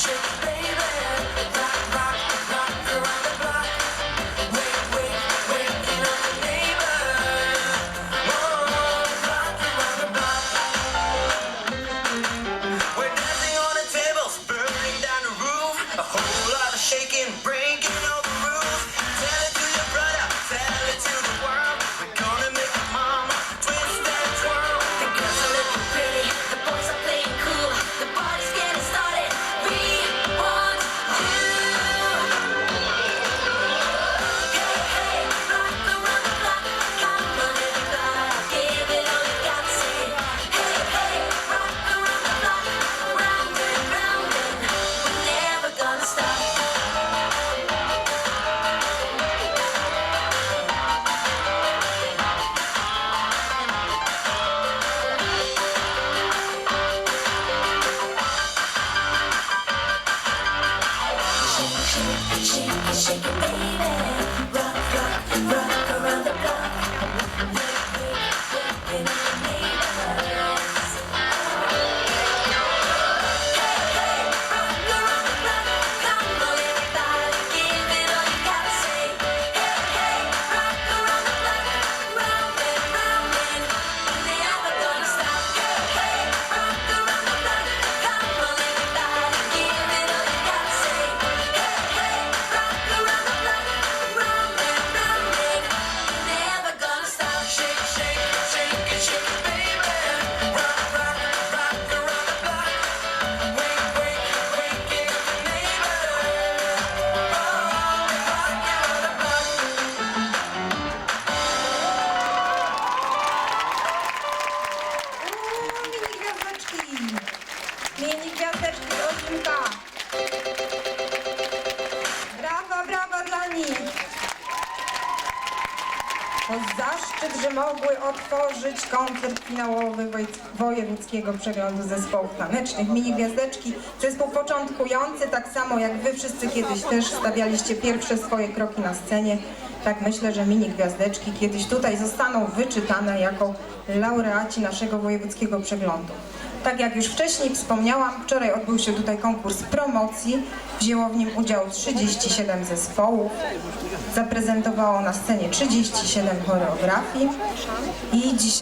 should play. Shaking, baby. Brawa, brawa dla nich! To zaszczyt, że mogły otworzyć koncert finałowy woj- wojewódzkiego przeglądu zespołów tanecznych. Mini Gwiazdeczki, zespół początkujący, tak samo jak wy wszyscy kiedyś też stawialiście pierwsze swoje kroki na scenie. Tak myślę, że Mini Gwiazdeczki kiedyś tutaj zostaną wyczytane jako laureaci naszego wojewódzkiego przeglądu. Tak jak już wcześniej wspomniałam, wczoraj odbył się tutaj konkurs promocji. Wzięło w nim udział 37 zespołów. Zaprezentowało na scenie 37 choreografii. I dziś